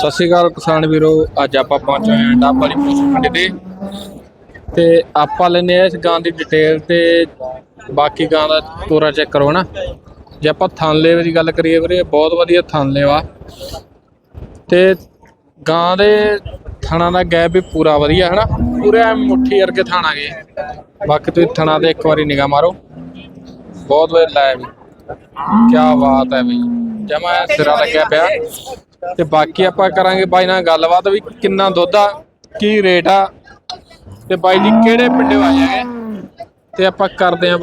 ਸਤਿ ਸ਼੍ਰੀ ਅਕਾਲ ਕਿਸਾਨ ਵੀਰੋ, ਅੱਜ ਆਪਾਂ ਪਹੁੰਚੇ ਹਾਂ ਡੱਬ ਵਾਲੀ ਪਸ਼ੂ ਮੰਡੀ ਤੇ। ਤੇ ਆਪਾਂ ਲੈਨੇ ਆ ਇਸ ਗਾਂ ਦੀ ਡਿਟੇਲ ਤੇ ਬਾਕੀ ਗਾਂ ਦਾ ਤੋਰਾ ਚੈੱਕ ਕਰੋ ਨਾ। ਜੇ ਆਪਾਂ ਥਾਂਲੇ ਦੀ ਗੱਲ ਕਰੀਏ ਵੀਰੇ, ਬਹੁਤ ਵਧੀਆ ਥਾਂਲੇ ਵਾ। ਤੇ ਗਾਂ ਦੇ ਥਣਾ ਦਾ ਗੈਪ ਵੀ ਪੂਰਾ ਵਧੀਆ ਹੈ ਨਾ ਪੂਰੇ ਐਂ ਮੁੱਠੀ ਵਰਗੇ ਥਾਣਾ ਗਏ। ਬਾਕੀ ਤੁਸੀਂ ਥਣਾ ਤੇ ਇੱਕ ਵਾਰੀ ਨਿਗਾਹ ਮਾਰੋ। ਬਹੁਤ ਵਧੀਆ ਲਾਇਆ ਵੀ ਕੀ ਬਾਤ ਹੈ ਬਈ। ਜਮਾ ਸਿਰਾ ਲੱਗਿਆ ਪਿਆ। ਤੇ ਬਾਕੀ ਆਪਾਂ ਕਰਾਂਗੇ ਬਾਈ ਨਾਲ ਗੱਲਬਾਤ ਵੀ ਕਿੰਨਾ ਦੁੱਧ ਆ ਕੀ ਰੇਟ ਆ ਤੇ ਬਾਈ ਜੀ ਕਿਹੜੇ ਪਿੰਡੋਂ ਆਏ ਹੈਗੇ? ਤੇ ਆਪਾਂ ਕਰਦੇ ਆਂ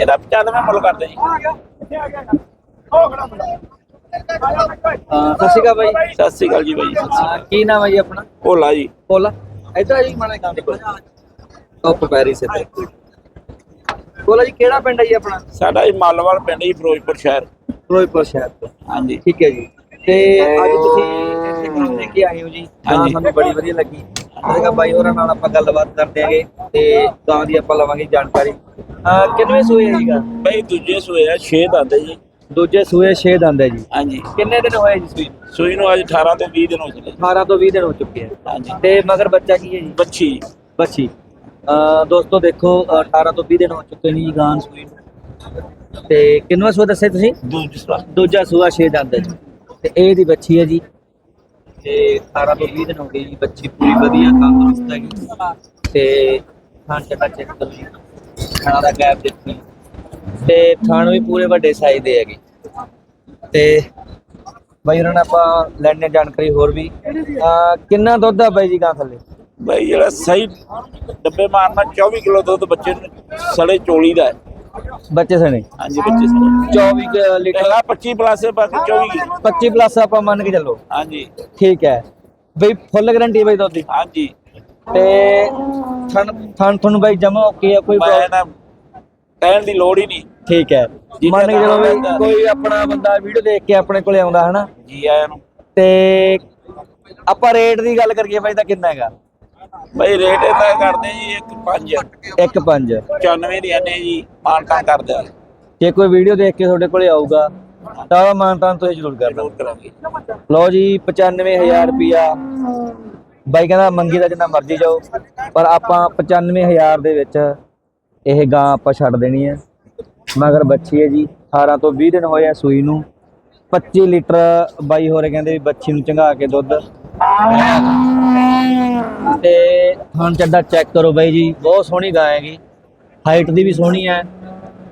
ਇਹਦਾ 95 ਮੁੱਲ ਕਰਦੇ ਜੀ। ਹਾਂ, ਸਤਿ ਸ਼੍ਰੀ ਅਕਾਲ ਬਾਈ। ਸਤਿ ਸ੍ਰੀ ਅਕਾਲ ਜੀ ਬਾਈ। ਸਤਿ ਸ੍ਰੀ ਹਾਂ, ਕੀ ਨਾਮ ਹੈ ਜੀ ਆਪਣਾ? ਭੋਲਾ ਜੀ। ਬੋਲਾ ਇਧਰ ਆ ਜੀ ਮਾਣੇ ਕੰਮ ਟੌਪ ਪੈਰਿਸ ਤੇ। ਬੋਲਾ ਜੀ ਕਿਹੜਾ ਪਿੰਡ ਹੈ ਜੀ ਆਪਣਾ? ਸਾਡਾ ਜੀ ਮਾਲਵਾਲ ਪਿੰਡ ਜੀ ਫਿਰੋਜ਼ਪੁਰ ਸ਼ਹਿਰ। ਫਿਰੋਜ਼ਪੁਰ ਸ਼ਹਿਰ ਤੋਂ। ਹਾਂਜੀ। ਠੀਕ ਹੈ ਜੀ। ਤੇ ਅੱਜ ਤੁਸੀਂ ਇੱਥੇ ਕੰਮ ਲੈ ਕੇ ਆਏ ਹੋ ਜੀ। ਹਾਂਜੀ। ਸਾਨੂੰ ਬੜੀ ਵਧੀਆ ਲੱਗੀ। ਮੈਂ ਕਿਹਾ ਬਾਈ ਹੋਰਾਂ ਨਾਲ ਆਪਾਂ ਗੱਲਬਾਤ ਕਰਦੇ ਆਂਗੇ ਤੇ ਗਾਂ ਦੀ ਆਪਾਂ ਲਵਾਂਗੇ ਜਾਣਕਾਰੀ। ਅਹ ਕਿੰਨਵੇਂ ਸੂਏ ਹੈ ਜੀ ਗਾ ਬਾਈ ਦੂਜੇ ਸੂਏ ਆ 6 ਦੰਦ ਜੀ। ਦੂਜੇ ਸੂਏ 6 ਦੰਦ ਹੈ ਜੀ। ਹਾਂਜੀ। ਕਿੰਨੇ ਦਿਨ ਹੋਏ ਜੀ ਸੂਈ ਨੂੰ? ਸੂਈ ਨੂੰ ਅੱਜ 18 ਤੋਂ 20 ਦਿਨ ਹੋ ਚੁੱਕੇ 18 ਤੋਂ 20 ਦਿਨ ਹੋ ਚੁੱਕੇ ਆ। ਹਾਂਜੀ। ਤੇ ਮਗਰ ਬੱਚਾ ਕੀ ਹੈ ਜੀ? ਬੱਚੀ। ਬੱਚੀ। ਅਹ ਦੋਸਤੋ ਦੇਖੋ ਅਹ 18 ਤੋਂ 20 ਦਿਨ ਹੋ ਚੁੱਕੇ ਨੇ ਜੀ ਗਾਂ ਸੂਈ ਨੂੰ। ਤੇ ਕਿੰਨਵਾਂ ਸੂਆ ਦੱਸਿਆ ਤੁਸੀਂ? ਦੂਜੀ ਸੂਆ। ਦੂਜਾ ਸੂਆ 6 ਦੰਦ ਹੈ ਜੀ। ਤੇ ਇਹ ਦੀ ਬੱਚੀ ਹੈ ਜੀ। ਤੇ 18 ਤੋਂ 20 ਦਿਨ ਹੋ ਗਏ ਜੀ, ਬੱਚੀ ਪੂਰੀ ਵਧੀਆ, ਤੰਦਰੁਸਤ ਹੈਗੀ। ਤੇ ਖਾਣ ਚੱਟਾ ਚੈੱਕ ਕਰੋ ਜੀ ਖਾਣਾ ਦਾ ਗੈਪ ਦੇਖੋ ਤੇ ਥਾਣ ਵੀ ਪੂਰੇ ਵੱਡੇ ਸਾਈਜ਼ ਦੇ ਹੈਗੇ। ਤੇ ਬਾਈ ਉਹਨਾਂ ਆਪਾਂ ਲੈਣੇ ਜਾਣਕਾਰੀ ਹੋਰ ਵੀ। ਅਹ ਕਿੰਨਾ ਦੁੱਧ ਆ ਬਾਈ ਜੀ ਗਾਂ ਥੱਲੇ? ਬਾਈ ਜਿਹੜਾ ਸਹੀ ਡੱਬੇ ਮਾਰਨਾ 24 ਕਿਲੋ ਦੁੱਧ ਬੱਚੇ ਨੂੰ, ਸੜੇ ਚੋਲੀ ਦਾ ਹੈ। ਬੱਚੇ ਸਣੇ। ਹਾਂਜੀ ਬੱਚੇ ਸੜੇ 24 ਕੁ ਲੀਟਰ। ਹੈਗਾ 25 ਪਲੱਸ ਹੈ ਬਾਕੀ 24 ਕਿਲੋ 25 ਪਲੱਸ ਆਪਾਂ ਮੰਨ ਕੇ ਚੱਲੋ। ਹਾਂਜੀ। ਠੀਕ ਹੈ। ਬਈ ਫੁੱਲ ਗਰੰਟੀ ਬਈ ਦੁੱਧ ਦੀ ਹਾਂਜੀ। ਤੇ ਥਣ ਥਣ ਤੁਹਾਨੂੰ ਬਈ ਜਮਾ ਓਕੇ ਆ ਕੋਈ ਮੈਂ problem- ਨਾ ਕਹਿਣ ਦੀ ਲੋੜ ਹੀ ਨਹੀਂ। ਠੀਕ ਹੈ। ਮੰਨ ਕੇ ਚਲੋ ਬਈ। ਕੋਈ ਆਪਣਾ ਬੰਦਾ ਵੀਡੀਓ ਦੇਖ ਕੇ ਆਪਣੇ ਕੋਲੇ ਆਉਂਦਾ ਹਨਾ? ਜੀ ਆਇਆਂ ਨੂੰ। ਤੇ ਆਪਾਂ ਰੇਟ ਦੀ ਗੱਲ ਕਰੀਏ ਬਾਈ ਤਾਂ ਕਿੰਨਾ ਹੈਗਾ? ਬਾਈ ਰੇਟ ਇਹਦਾ ਕਰਦੇ ਜੀ 1 5 1 5 95 ਦੀਆਂ ਨੇ ਜੀ ਮਾਨਤਾਨ ਕਰ ਦਿਆ ਜੇ ਕੋਈ ਵੀਡੀਓ ਦੇਖ ਕੇ ਤੁਹਾਡੇ ਕੋਲੇ ਆਊਗਾ ਤਾਂ ਉਹਦਾ ਮਾਨਤਾਨ ਤੁਸੀਂ ਜ਼ਰੂਰ ਕਰਨਾ। ਜ਼ਰੂਰ ਕਰਾਂਗੇ। ਲਓ ਜੀ 95000 ਰੁਪਿਆ ਬਾਈ ਕਹਿੰਦਾ ਮੰਗੀ ਦਾ ਜਿੰਨਾ ਮਰਜ਼ੀ ਜਾਓ ਪਰ ਆਪਾਂ 95000 ਦੇ ਵਿੱਚ ਇਹ ਗਾਂ ਆਪਾਂ ਛੱਡ ਦੇਣੀ ਹੈ ਮਗਰ ਬੱਚੀ ਹੈ ਜੀ 18 ਤੋਂ 20 ਦਿਨ ਹੋਏ ਆ ਸੂਈ ਨੂੰ। 25 ਲੀਟਰ ਬਾਈ ਹੋਰੇ ਕਹਿੰਦੇ ਵੀ ਬੱਚੀ ਨੂੰ ਚੰਗਾ ਕੇ ਦੁੱਧ। ਤੇ ਹੁਣ ਚੱਡਾ ਚੈੱਕ ਕਰੋ ਬਾਈ ਜੀ ਬਹੁਤ ਸੋਹਣੀ ਗਾਂ ਹੈਗੀ। ਹਾਈਟ ਦੀ ਵੀ ਸੋਹਣੀ ਹੈ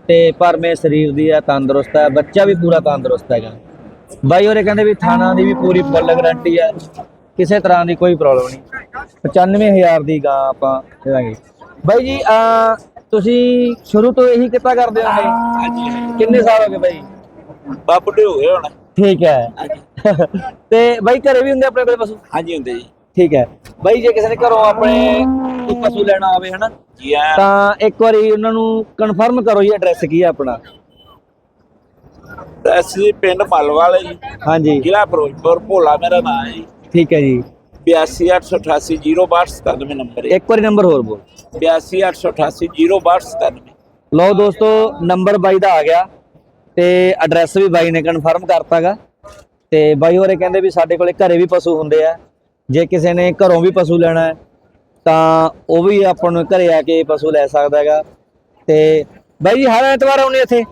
ਤੇ ਭਰਮੇ ਸਰੀਰ ਦੀ ਹੈ ਤੰਦਰੁਸਤ ਹੈ ਬੱਚਾ ਵੀ ਪੂਰਾ ਤੰਦਰੁਸਤ ਹੈਗਾ। ਬਾਈ ਹੋਰੇ ਕਹਿੰਦੇ ਵੀ ਥਾਣਾ ਦੀ ਵੀ ਪੂਰੀ ਫੁੱਲ ਗਾਰੰਟੀ ਹੈ ਕਿਸੇ ਤਰ੍ਹਾਂ ਦੀ ਕੋਈ ਪ੍ਰੋਬਲਮ ਨਹੀਂ। 95000 ਦੀ ਗਾਂ ਆਪਾਂ ਦੇਵਾਂਗੇ। ਬਾਈ ਜੀ ਆ ਤੁਸੀਂ ਸ਼ੁਰੂ ਤੋਂ ਇਹੀ ਕਿੱਤਾ ਕਰਦੇ ਹੋ ਹਾਂਜੀ ਕਿੰਨੇ ਸਾਲ ਹੋ ਗਏ ਬਾਈ? ਬਾਪੜੇ ਹੋ ਗਏ ਹੁਣ। ਠੀਕ ਹੈ। ਤੇ ਬਾਈ ਘਰੇ ਵੀ ਹੁੰਦੇ ਆਪਣੇ ਕੋਲ ਪਸ਼ੂ? ਹਾਂਜੀ ਹੁੰਦੇ ਜੀ। ਠੀਕ ਹੈ। ਬਾਈ ਜੇ ਕਿਸੇ ਨੇ ਘਰੋਂ ਆਪਣੇ ਕੋਈ ਪਸ਼ੂ ਲੈਣਾ ਹੋਵੇ ਹਨਾ ਜੀ ਆਇਆਂ ਤਾਂ ਇੱਕ ਵਾਰੀ ਉਹਨਾਂ ਨੂੰ ਕਨਫਰਮ ਕਰੋ ਜੀ ਐਡਰੈਸ ਕੀ ਹੈ ਆਪਣਾ। ਅਸੀਂ ਪਿੰਡ ਮਲਵਾਲ ਜੀ। ਹਾਂਜੀ। ਜ਼ਿਲ੍ਹਾ ਫਿਰੋਜ਼ਪੁਰ ਭੋਲਾ ਮੇਰਾ ਨਾਮ ਹੈ ਜੀ। ਠੀਕ ਹੈ ਜੀ। 8288806297 ਨੰਬਰ ਹੈ। ਇੱਕ ਵਾਰੀ ਨੰਬਰ ਹੋਰ ਬੋਲ। 8288806297 ਲਓ ਦੋਸਤੋ ਨੰਬਰ ਬਾਈ ਦਾ ਆ ਗਿਆ ਤੇ ਐਡਰੈਸ ਵੀ ਬਾਈ ਨੇ ਕਨਫਰਮ ਕਰਤਾਗਾ। ਤੇ ਬਾਈ ਹੋਰੇ ਕਹਿੰਦੇ ਵੀ ਸਾਡੇ ਕੋਲੇ ਘਰੇ ਵੀ ਪਸ਼ੂ ਹੁੰਦੇ ਆ। ਜੇ ਕਿਸੇ ਨੇ ਘਰੋਂ ਵੀ ਪਸ਼ੂ ਲੈਣਾ ਹੈ ਤਾਂ ਉਹ ਵੀ ਆਪਾਂ ਨੂੰ ਘਰੇ ਆ ਕੇ ਪਸ਼ੂ ਲੈ ਸਕਦਾ ਹੈਗਾ। ਤੇ ਬਾਈ ਜੀ ਹਰ ਐਤਵਾਰ ਆਉਣੇ ਇੱਥੇ?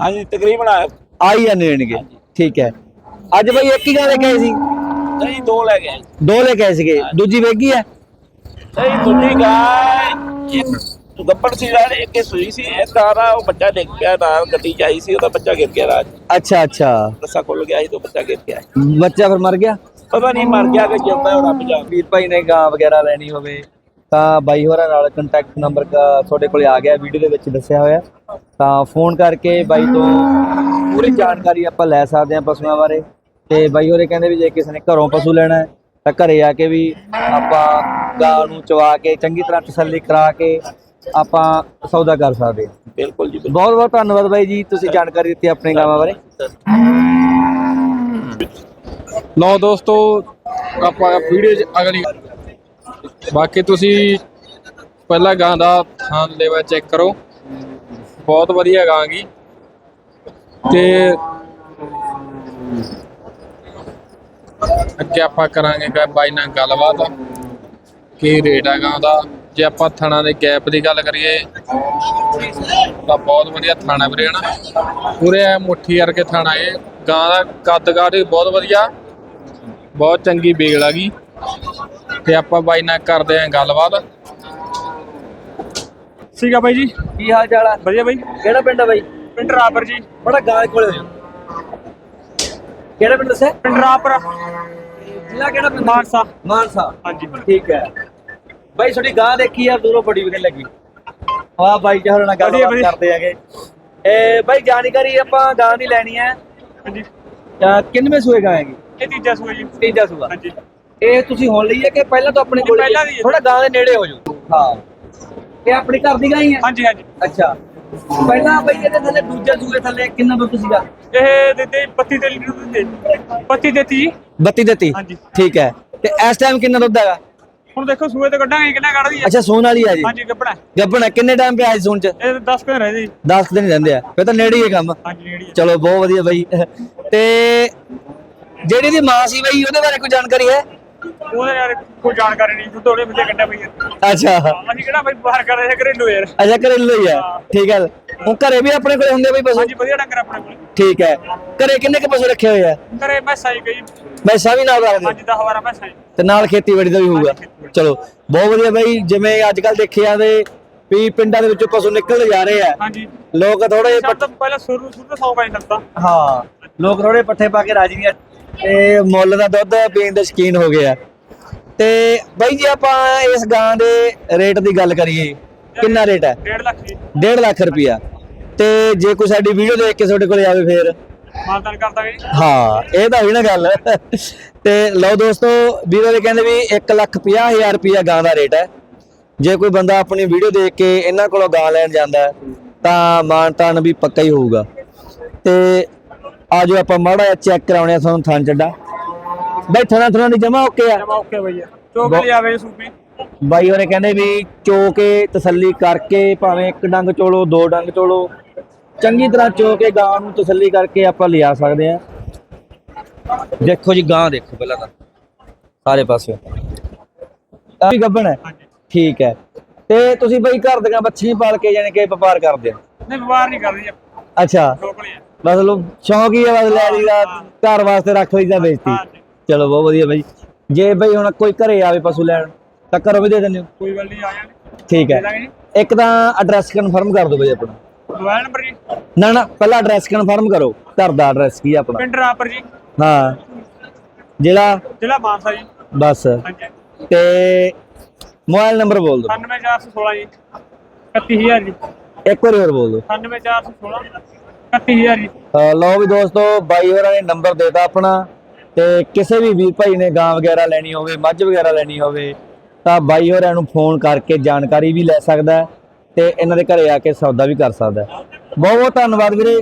ਹਾਂਜੀ ਤਕਰੀਬਨ ਆ ਹੀ ਜਾਂਦੇ ਨੇਗੇ ਠੀਕ ਹੈ। ਅੱਜ ਬਾਈ ਇੱਕ ਹੀ ਗਾਂ ਲੈ ਕੇ ਆਏ ਸੀ? ਨਹੀਂ ਦੋ ਲੈ ਗਏ ਦੋ ਲੈ ਕੇ ਆਏ ਸੀਗੇ। ਦੂਜੀ ਵੇਗੀ ਹੈ? ਨਹੀਂ ਦੂਜੀ ਗਾਂ ਗੱਪੜ ਸੀ ਯਾਰ ਇੱਕ ਹੀ ਸੂਈ ਸੀ ਇਹ ਤਾਰਾ ਉਹ ਬੱਚਾ ਡਿੱਗ ਪਿਆ ਨਾਲ ਗੱਡੀ ਆਈ ਸੀ ਉਹਦਾ ਬੱਚਾ ਗਿਰ ਗਿਆ ਰਾਜ। ਅੱਛਾ ਅੱਛਾ। ਰਸਾ ਖੁੱਲ ਗਿਆ ਸੀ ਤਾਂ ਬੱਚਾ ਗਿਰ ਗਿਆ। ਬੱਚਾ ਫਿਰ ਮਰ ਗਿਆ? ਪਤਾ ਨਹੀਂ ਮਰ ਗਿਆ ਕਿ ਜਿਉਂਦਾ ਉਹ ਰੱਬ ਜਾਣਦਾ। ਵੀਰ ਭਾਈ ਨੇ ਗਾਂ ਵਗੈਰਾ ਲੈਣੀ ਹੋਵੇ ਤਾਂ ਬਾਈ ਹੋਰਾਂ ਨਾਲ ਕੰਟੈਕਟ ਨੰਬਰ ਤੁਹਾਡੇ ਕੋਲੇ ਆ ਗਿਆ ਵੀਡੀਓ ਦੇ ਵਿੱਚ ਦੱਸਿਆ ਹੋਇਆ। ਤਾਂ ਫੋਨ ਕਰਕੇ ਬਾਈ ਤੋਂ ਪੂਰੀ ਜਾਣਕਾਰੀ ਆਪਾਂ ਲੈ ਸਕਦੇ ਹਾਂ ਪਸ਼ੂਆਂ ਬਾਰੇ। ਤੇ ਬਾਈ ਹੋਰੇ ਕਹਿੰਦੇ ਵੀ ਜੇ ਕਿਸੇ ਨੇ ਘਰੋਂ ਪਸ਼ੂ ਲੈਣਾ ਹੈ ਤਾਂ ਘਰੇ ਆ ਕੇ ਵੀ ਆਪਾਂ ਗਾਂ ਨੂੰ ਚਵਾ ਕੇ ਚੰਗੀ ਤਰ੍ਹਾਂ ਤਸੱਲੀ ਕਰਾ ਕੇ ਆਪਾਂ ਸੌਦਾ ਕਰ ਸਕਦੇ ਹਾਂ। ਬਿਲਕੁਲ ਜੀ ਬਹੁਤ ਬਹੁਤ ਧੰਨਵਾਦ ਬਾਈ ਜੀ ਤੁਸੀਂ ਜਾਣਕਾਰੀ ਦਿੱਤੀ ਆਪਣੇ ਗਾਵਾਂ ਬਾਰੇ। ਲਓ ਦੋਸਤੋ, ਆਪਾਂ ਵੀਡੀਓ 'ਚ ਅਗਲੀ ਬਾਕੀ ਤੁਸੀਂ ਪਹਿਲਾਂ ਗਾਂ ਦਾ ਥਾਂ ਲੈਵਾ ਚੈੱਕ ਕਰੋ। ਬਹੁਤ ਵਧੀਆ ਗਾਂ ਗੀ। ਤੇ ਅੱਗੇ ਆਪਾਂ ਕਰਾਂਗੇ ਬਾਈ ਨਾਲ ਗੱਲਬਾਤ, ਕੀ ਰੇਟ ਹੈ ਗਾਂ ਦਾ। ਜੇ ਆਪਾਂ ਥਣਾ ਦੇ ਗੈਪ ਦੀ ਗੱਲ ਕਰੀਏ, ਤਾਂ ਬਹੁਤ ਵਧੀਆ ਥਾਣਾ ਵੀਰੇ, ਹਨਾ। ਪੂਰੇ ਐ ਮੁੱਠੀ ਵਰਗੇ ਥਾਣਾ ਇਹ ਗਾਂ ਦਾ ਕੱਦ ਕਾਠ ਬਹੁਤ ਵਧੀਆ। ਬਹੁਤ ਚੰਗੀ ਬੇਲ ਆ ਗਈ। ਤੇ ਆਪਾਂ ਬਾਈ ਨਾਲ ਕਰਦੇ ਆਂ ਗੱਲਬਾਤ। ਠੀਕ ਆ ਬਾਈ ਜੀ? ਕੀ ਹਾਲ ਚਾਲ ਆ? ਵਧੀਆ ਬਾਈ। ਕਿਹੜਾ ਪਿੰਡ ਆ ਬਾਈ? ਪਿੰਡ ਰਾਪਰ ਜੀ। ਬੜਾ ਗਾਂ ਕੋਲੇ ਜਾ ਕਿਹੜਾ ਪਿੰਡ ਦੱਸਿਆ? ਪਿੰਡ ਰਾਪਰ। ਜ਼ਿਲ੍ਹਾ ਕਿਹੜਾ ਪਿੰਡ ਮਾਨਸਾ। ਮਾਨਸਾ। ਹਾਂਜੀ ਠੀਕ ਹੈ ਬਾਈ ਤੁਹਾਡੀ ਗਾਂ ਦੇਖੀ ਯਾਰ ਦੂਰੋਂ ਬੜੀ ਵਧੀਆ ਲੱਗੀ। ਆ ਬਾਈ ਜਹਰ ਨਾਲ ਵਧੀਆ। ਕਰਦੇ ਹੈਗੇ ਇਹ ਬਾਈ ਜਾਣਕਾਰੀ ਆਪਾਂ ਗਾਂ ਦੀ ਲੈਣੀ ਹੈ ਹਾਂਜੀ। ਕਿੰਨਵੇਂ ਸੂਏ ਗਾਂ ਹੈਗੀ? ਇਹ ਤੀਜਾ ਸੂਆ ਜੀ। ਤੀਜਾ ਸੂਆ। ਹਾਂਜੀ। ਇਹ ਤੁਸੀਂ ਹੁਣ ਲਈ ਹੈ ਕਿ ਪਹਿਲਾਂ ਤੋਂ ਆਪਣੇ ਕੋਲ ਨਹੀਂ, ਪਹਿਲਾਂ ਦੀ ਹੈ। ਥੋੜਾ ਗਾਂ ਦੇ ਨੇੜੇ ਹੋ ਜਾਓ। ਹਾਂ। ਇਹ ਆਪਣੀ ਘਰ ਦੀ ਗਾਂ ਹੀ ਹੈ? ਹਾਂਜੀ ਹਾਂਜੀ। ਅੱਛਾ। ਪਹਿਲਾਂ ਬਈ ਇਹਦੇ ਥੱਲੇ ਦੂਜੇ ਸੂਏ ਥੱਲੇ ਕਿੰਨਾ ਦੁੱਧ ਸੀਗਾ? ਇਹ ਦਿੱਤੇ 32 ਤੇ ਲੀਟਰ ਦੁੱਧ ਦੇ 32 ਦੇ 30 32 ਦਿੱਤੀ? ਹਾਂਜੀ। ਠੀਕ ਹੈ। ਤੇ ਇਸ ਟਾਈਮ ਕਿੰਨਾ ਦੁੱਧ ਹੈਗਾ? ਹੁਣ ਦੇਖੋ ਸੂਏ ਤੇ ਕੱਢਾਂਗੇ ਕਿੰਨਾ ਕੱਢਦੀ ਹੈ ਅੱਛਾ ਸੂਣ ਵਾਲੀ ਹੈ ਜੀ। ਹਾਂਜੀ ਗੱਪੜਾ ਗੱਬਣ ਹੈ ਕਿੰਨੇ ਟਾਈਮ ਪਿਆ ਸੀ ਸੂਣ ਚ? ਇਹ 10 ਕੁ ਦਿਨ ਰਹੇ ਜੀ। 10 ਦਿਨ ਹੀ ਰਹਿੰਦੇ ਆ। ਫਿਰ ਤਾਂ ਨੇੜੇ ਹੀ ਹੈ ਕੰਮ। ਹਾਂਜੀ ਜਿਹੜੀ ਚਲੋ ਬਹੁਤ ਵਧੀਆ ਬਾਈ। ਤੇ ਜਿਹੜੀ ਦੀ ਮਾਂ ਸੀ ਬਾਈ ਉਹਦੇ ਬਾਰੇ ਕੋਈ ਜਾਣਕਾਰੀ ਹੈ? ਉਹਦੇ ਯਾਰ ਕੋਈ ਜਾਣਕਾਰੀ ਨਹੀਂ ਦੁੱਧ ਉਹਨੇ ਮਿਲੇ ਕੱਢਿਆ ਬਈ। ਅੱਛਾ। ਅਸੀਂ ਕਿਹੜਾ ਬਈ ਬਾਹਰ ਕਰ ਰਹੇ ਘਰੇਲੂ ਯਾਰ। ਅੱਛਾ ਘਰੇਲੂ ਹੀ ਹੈ। ਠੀਕ ਹੈ ਉਹ ਘਰੇ ਵੀ ਆਪਣੇ ਕੋਲੇ ਹੁੰਦੇ ਬਈ ਪਸ਼ੂ? ਹਾਂਜੀ ਵਧੀਆ ਡੰਗਰ ਆਪਣੇ ਕੋਲ। ਠੀਕ ਹੈ। ਘਰੇ ਕਿੰਨੇ ਕੁ ਪਸ਼ੂ ਰੱਖੇ ਹੋਏ ਆ? ਘਰੇ ਮੈਸਾਂ ਹੀ ਗਈ ਮੈਸਾਂ ਵੀ ਨਾਲ ਰੱਖਦੇ ਹਾਂਜੀ 10 12 ਮੈਸਾਂ ਤੇ ਨਾਲ ਖੇਤੀਬਾੜੀ ਦਾ ਵੀ ਹੋਊਗਾ। ਚਲੋ ਬਹੁਤ ਵਧੀਆ ਬਾਈ ਜਿਵੇਂ ਅੱਜ ਕੱਲ ਦੇਖੇ ਜਾਂਦੇ ਵੀ ਪਿੰਡਾਂ ਦੇ ਵਿੱਚੋਂ ਪਸ਼ੂ ਨਿਕਲਦੇ ਜਾ ਰਹੇ ਆ। ਹਾਂਜੀ। ਲੋਕ ਥੋੜੇ ਪਹਿਲਾਂ ਸ਼ੁਰੂ ਸ਼ੁਰੂ ਤੋਂ 100 ਪਾਈ ਕਰਤਾ ਹਾਂ ਲੋਕ ਥੋੜੇ ਪੱਠੇ ਪਾ ਕੇ ਰਾਜੀ ਨਹੀਂ ਆ। ਤੇ ਮੁੱਲ ਦਾ ਦੁੱਧ ਪੀਣ ਦੇ ਸ਼ਕੀਨ ਹੋ ਗਏ ਆ। ਤੇ ਬਾਈ ਜੀ ਆਪਾਂ ਇਸ ਗਾਂ ਦੇ ਰੇਟ ਦੀ ਗੱਲ ਕਰੀਏ ਕਿੰਨਾ ਰੇਟ ਹੈ? 1.5 ਲੱਖ ਜੀ। 1.5 ਲੱਖ ਰੁਪਿਆ ਤੇ ਜੇ ਕੋਈ ਸਾਡੀ ਵੀਡੀਓ ਦੇਖ ਕੇ ਤੁਹਾਡੇ ਕੋਲੇ ਆਵੇ ਫੇਰ? ਮਾਨਤਾਨ ਕਰਦਾ ਜੀ। ਹਾਂ ਇਹ ਤਾਂ ਹੋਈ ਨਾ ਗੱਲ। ਤੇ ਲਓ ਦੋਸਤੋ ਵੀਰੋ ਦੇ ਕਹਿੰਦੇ ਵੀ 1 ਲੱਖ 50 ਹਜ਼ਾਰ ਰੁਪਿਆ ਗਾਂ ਦਾ ਰੇਟ ਹੈ। ਜੇ ਕੋਈ ਬੰਦਾ ਆਪਣੀ ਵੀਡੀਓ ਦੇਖ ਕੇ ਇਹਨਾਂ ਕੋਲੋਂ ਗਾਂ ਲੈਣ ਜਾਂਦਾ ਤਾਂ ਮਾਨ ਤਾਨ ਵੀ ਪੱਕਾ ਹੀ ਹੋਊਗਾ। ਤੇ ਆਜੋ ਆਪਾਂ ਮਾੜਾ ਜਿਹਾ ਚੈੱਕ ਕਰਾਉਣੇ ਆ ਤੁਹਾਨੂੰ ਥਾਂ ਚੱਡਾ। ਬੈਠਣਾ ਥਣਾ ਦੀ ਜਮਾ ਓਕੇ ਆ? ਜਮਾ ਓਕੇ ਭਈਆ ਚੋਕ ਬਹੁਤ- ਲਿਆਵੇ ਸੂਪੀ ਬਾਈ ਉਹਨੇ ਕਹਿੰਦੇ ਵੀ ਚੋ ਕੇ ਤਸੱਲੀ ਕਰਕੇ ਭਾਵੇਂ ਇੱਕ ਡੰਗ ਚੋਲੋ ਦੋ ਡੰਗ ਚੋਲੋ ਚੰਗੀ ਤਰ੍ਹਾਂ ਚੋ ਕੇ ਗਾਂ ਨੂੰ ਤਸੱਲੀ ਕਰਕੇ ਆਪਾਂ ਲਿਆ ਸਕਦੇ ਆ। ਦੇਖੋ ਜੀ ਗਾਂ ਦੇਖੋ ਪਹਿਲਾਂ ਤਾਂ। ਸਾਰੇ ਪਾਸੇ। ਆ ਵੀ ਗੱਬਣ ਹੈ? ਠੀਕ ਹੈ। ਤੇ ਤੁਸੀਂ ਬਈ ਘਰ ਦੀਆਂ ਬੱਚੀਆਂ ਪਾਲ ਕੇ ਯਾਨੀ ਕਿ ਵਪਾਰ ਕਰਦੇ ਹੋ? ਨਹੀਂ ਵਪਾਰ ਨਹੀਂ ਕਰਦੀ ਅੱਛਾ। ਚੋਕ ਲਿਆ ਬਸ ਲੋ ਸ਼ੌਂਕ ਹੀ ਹੈ ਬਸ ਲੈ ਲਈਦਾ ਘਰ ਵਾਸਤੇ ਰੱਖ ਲਈਦਾ ਵੇਚਤੀ ਚਲੋ ਬਹੁਤ ਵਧੀਆ ਬਈ। ਜੇ ਬਈ ਹੁਣ ਕੋਈ ਘਰੇ ਆਵੇ ਪਸ਼ੂ ਲੈਣ ਤਾਂ ਘਰੋਂ ਵੀ ਦੇ ਦਿੰਦੇ ਹੋ? ਕੋਈ ਗੱਲ ਨਹੀਂ ਆ ਜਾਣਗੇ। ਠੀਕ ਹੈ। ਇੱਕ ਤਾਂ ਐਡਰੈਸ ਕਨਫਰਮ ਕਰ ਦਿਓ ਬਈ ਆਪਣਾ। ਮੋਬਾਈਲ ਨੰਬਰ ਜੀ। ਨਾ ਨਾ ਪਹਿਲਾਂ ਐਡਰੈਸ ਕਨਫਰਮ ਕਰੋ। ਘਰ ਦਾ ਐਡਰੈਸ ਕੀ ਆਪਣਾ? ਪਿੰਡ ਰਾਪਰ ਜੀ। ਹਾਂ। ਜ਼ਿਲ੍ਹਾ? ਜ਼ਿਲ੍ਹਾ ਮਾਨਸਾ ਜੀ। ਬਸ। ਤੇ ਮੋਬਾਈਲ ਨੰਬਰ ਬੋਲ ਦਿਓ। 98416 ਜੀ। 31000 ਜੀ। ਇੱਕ ਵਾਰੀ ਹੋਰ ਬੋਲ ਦਿਓ। 98416 31000 ਜੀ ਅਹ ਲਓ ਵੀ ਦੋਸਤੋ, ਬਾਈ ਹੋਰਾਂ ਨੇ ਨੰਬਰ ਦੇਤਾ ਆਪਣਾ ਤੇ ਕਿਸੇ ਵੀ ਵੀਰ ਭਾਈ ਨੇ ਗਾਂ ਵਗੈਰਾ ਲੈਣੀ ਹੋਵੇ, ਮੱਝ ਵਗੈਰਾ ਲੈਣੀ ਹੋਵੇ, ਤਾਂ ਬਾਈ ਹੋਰਾਂ ਨੂੰ ਫੋਨ ਕਰਕੇ ਜਾਣਕਾਰੀ ਵੀ ਲੈ ਸਕਦਾ ਹੈ ਤੇ ਇਹਨਾਂ ਦੇ ਘਰੇ ਆ ਕੇ ਸੌਦਾ ਵੀ ਕਰ ਸਕਦਾ ਹੈ। ਬਹੁਤ ਬਹੁਤ ਧੰਨਵਾਦ ਵੀਰੇ